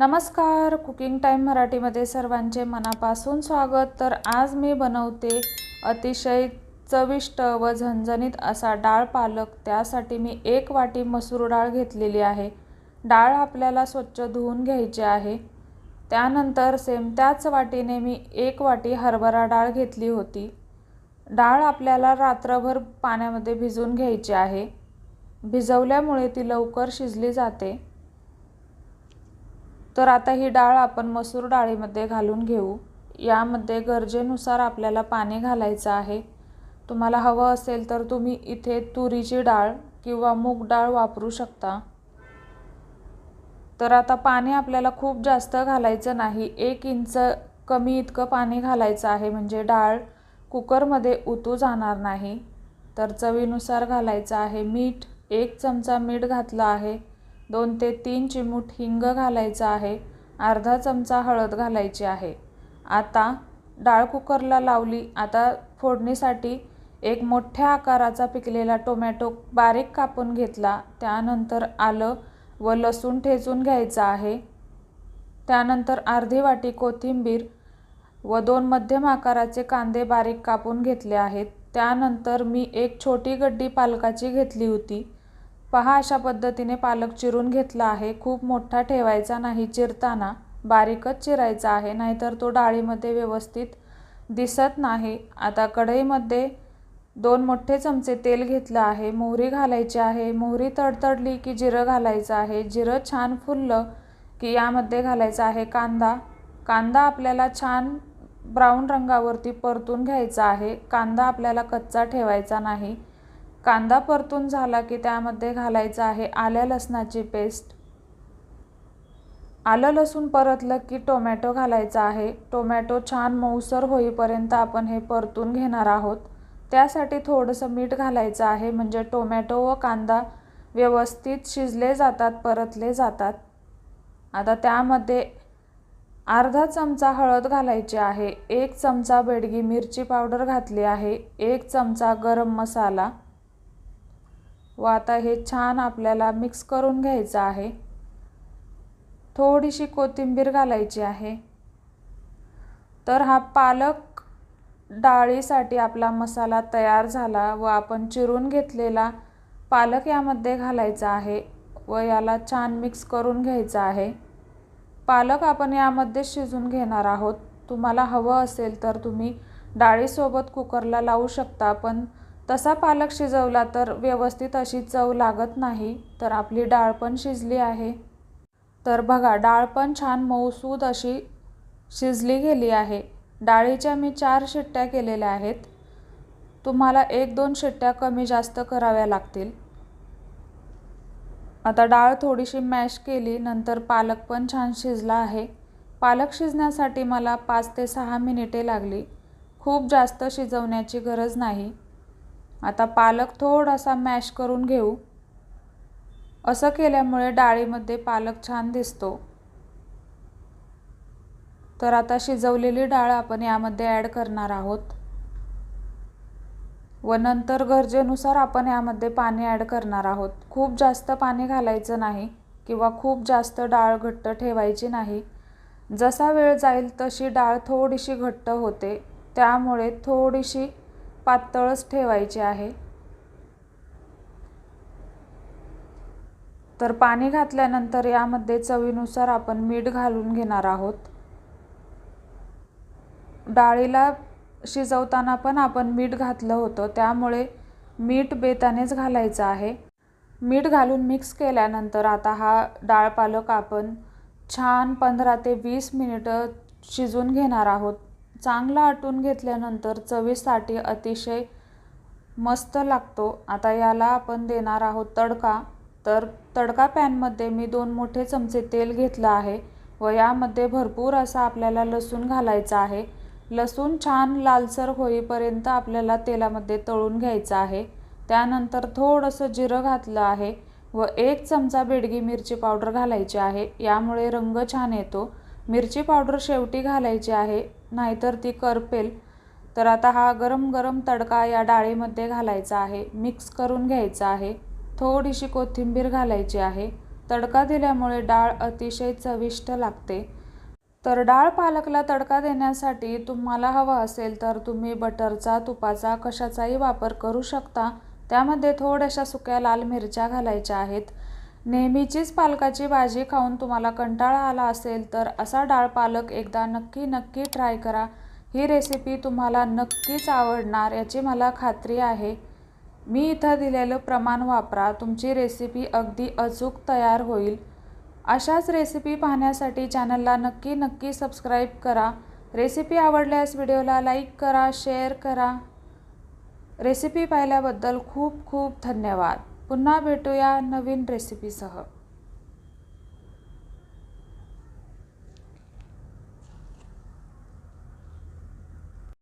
नमस्कार cooking time मराठीमध्ये सर्वांचे मनापासून स्वागत. तर आज मी बनवते अतिशय चविष्ट व झणझणीत असा डाळ पालक. त्यासाठी मी एक वाटी मसूर डाळ घेतलेली आहे. डाळ आपल्याला स्वच्छ धुवून घ्यायची आहे. त्यानंतर सेम त्याच वाटीने मी एक वाटी हरभरा डाळ घेतली होती. डाळ आपल्याला रात्रभर पाण्यामध्ये भिजवून घ्यायची आहे. भिजवल्यामुळे ती लवकर शिजली जाते. तर आता ही डाळ आपण मसूर डाळीमध्ये घालून घेऊ. यामध्ये गरजेनुसार आपल्याला पाणी घालायचं आहे. तुम्हाला हवं असेल तर तुम्ही इथे तुरीची डाळ किंवा मूग डाळ वापरू शकता. तर आता पाणी आपल्याला खूप जास्त घालायचं नाही. एक इंच कमी इतकं पाणी घालायचं आहे. म्हणजे डाळ कुकरमध्ये उतू जाणार नाही. तर चवीनुसार घालायचं आहे. मीठ एक चमचा मीठ घातलं आहे. दोन ते तीन चिमूट हिंग घालायचं आहे अर्धा चमचा हळद घालायची आहे. आता डाळ कुकरला लावली आता फोडणीसाठी एक मोठ्या आकाराचा पिकलेला टोमॅटो बारीक कापून घेतला त्यानंतर आलं व लसूण ठेचून घ्यायचं आहे. त्यानंतर अर्धी वाटी कोथिंबीर व दोन मध्यम आकाराचे कांदे बारीक कापून घेतले आहेत. त्यानंतर मी एक छोटी गड्डी पालकाची घेतली होती. पहा अशा पद्धतीने पालक चिरून घेतला आहे. खूप मोठा ठेवायचा नाही चिरताना बारीकच चिरायचा आहे नाहीतर तो डाळीमध्ये व्यवस्थित दिसत नाही. आता कढईमध्ये दोन मोठे चमचे तेल घेतलं आहे मोहरी घालायची आहे. मोहरी तडतडली की जिरं घालायचं आहे. जिरं छान फुललं की यामध्ये घालायचं आहे. कांदा कांदा आपल्याला छान ब्राऊन रंगावरती परतून घ्यायचा आहे. कांदा आपल्याला कच्चा ठेवायचा नाही. कांदा परतून झाला की त्यामध्ये घालायचं आहे आल्या लसणाची पेस्ट. आलं लसूण परतलं की टोमॅटो घालायचा आहे. टोमॅटो छान मऊसर होईपर्यंत आपण हे परतून घेणार आहोत. त्यासाठी थोडंसं मीठ घालायचं आहे म्हणजे टोमॅटो व कांदा व्यवस्थित शिजले जातात परतले जातात. आता त्यामध्ये अर्धा चमचा हळद घालायची आहे एक चमचा बेडगी मिरची पावडर घातली आहे एक चमचा गरम मसाला व आता हे छान आपल्याला मिक्स करून घ्यायचं आहे. थोडीशी कोथिंबीर घालायची आहे. तर हा पालक डाळीसाठी आपला मसाला तयार झाला व आपण चिरून घेतलेला पालक यामध्ये घालायचा आहे व याला छान मिक्स करून घ्यायचं आहे. पालक आपण यामध्ये शिजून घेणार आहोत. तुम्हाला हवं असेल तर तुम्ही डाळीसोबत कुकरला लावू शकता पण तसा पालक शिजवला तर व्यवस्थित अशी चव लागत नाही तर आपली डाळ पण शिजली आहे. तर बघा डाळ पण छान मऊसूद अशी शिजली गेली आहे. डाळीच्या मी चार शिट्ट्या केलेल्या आहेत. तुम्हाला एक दोन शिट्ट्या कमी जास्त कराव्या लागतील. आता डाळ थोडीशी मॅश केली नंतर पालक पण छान शिजला आहे. पालक शिजण्यासाठी मला पाच ते सहा मिनिटे लागली. खूप जास्त शिजवण्याची गरज नाही. आता पालक थोडासा मॅश करून घेऊ. असं केल्यामुळे डाळीमध्ये पालक छान दिसतो. तर आता शिजवलेली डाळ आपण यामध्ये ॲड करणार आहोत. व नंतर गरजेनुसार आपण यामध्ये पाणी ॲड करणार आहोत. खूप जास्त पाणी घालायचं नाही किंवा खूप जास्त डाळ घट्ट ठेवायची नाही. जसा वेळ जाईल तशी डाळ थोडीशी घट्ट होते. त्यामुळे थोडीशी पातळच ठेवायचे आहे. तर पाणी घातल्यानंतर यामध्ये चवीनुसार आपण मीठ घालून घेणार आहोत. डाळीला शिजवताना पण आपण मीठ घातलं होतं त्यामुळे मीठ बेतानेच घालायचं आहे. मीठ घालून मिक्स केल्यानंतर आता हा डाळ पालक आपण छान पंधरा ते वीस मिनिटं शिजून घेणार आहोत. चांगला आटून घेतल्यानंतर चवीसाठी अतिशय मस्त लागतो. आता याला आपण देणार आहोत तडका. तर तडका पॅनमध्ये मी दोन मोठे चमचे तेल घेतलं आहे व यामध्ये भरपूर असा आपल्याला लसूण घालायचा आहे. लसूण छान लालसर होईपर्यंत आपल्याला तेलामध्ये तळून घ्यायचं आहे. त्यानंतर थोडंसं जिरं घातलं आहे व एक चमचा बेडगी मिरची पावडर घालायची आहे. यामुळे रंग छान येतो. मिरची पावडर शेवटी घालायची आहे. नाहीतर ती करपेल. तर आता हा गरम गरम तडका या डाळीमध्ये घालायचा आहे. मिक्स करून घ्यायचा आहे. थोडीशी कोथिंबीर घालायची आहे. तडका दिल्यामुळे डाळ अतिशय चविष्ट लागते. तर डाळ पालकला तडका देण्यासाठी तुम्हाला हवा असेल तर तुम्ही बटरचा तुपाचा कशाचाही वापर करू शकता. त्यामध्ये थोड्याशा सुक्या लाल मिरच्या घालायच्या आहेत. नेहमीचीच पालकाची भाजी खाऊन तुम्हाला कंटाळा आला असेल तर असा डाळ पालक एकदा नक्की नक्की ट्राय करा. ही रेसिपी तुम्हाला नक्कीच आवडणार याची मला खात्री आहे. मी इथं दिलेलं प्रमाण वापरा तुमची रेसिपी अगदी अचूक तयार होईल. अशाच रेसिपी पाहण्यासाठी चॅनलला नक्की नक्की सबस्क्राईब करा. रेसिपी आवडल्यास व्हिडिओला लाईक करा शेअर करा. रेसिपी पाहिल्याबद्दल खूप खूप धन्यवाद. पुन्हा भेटूया नवीन रेसिपीसह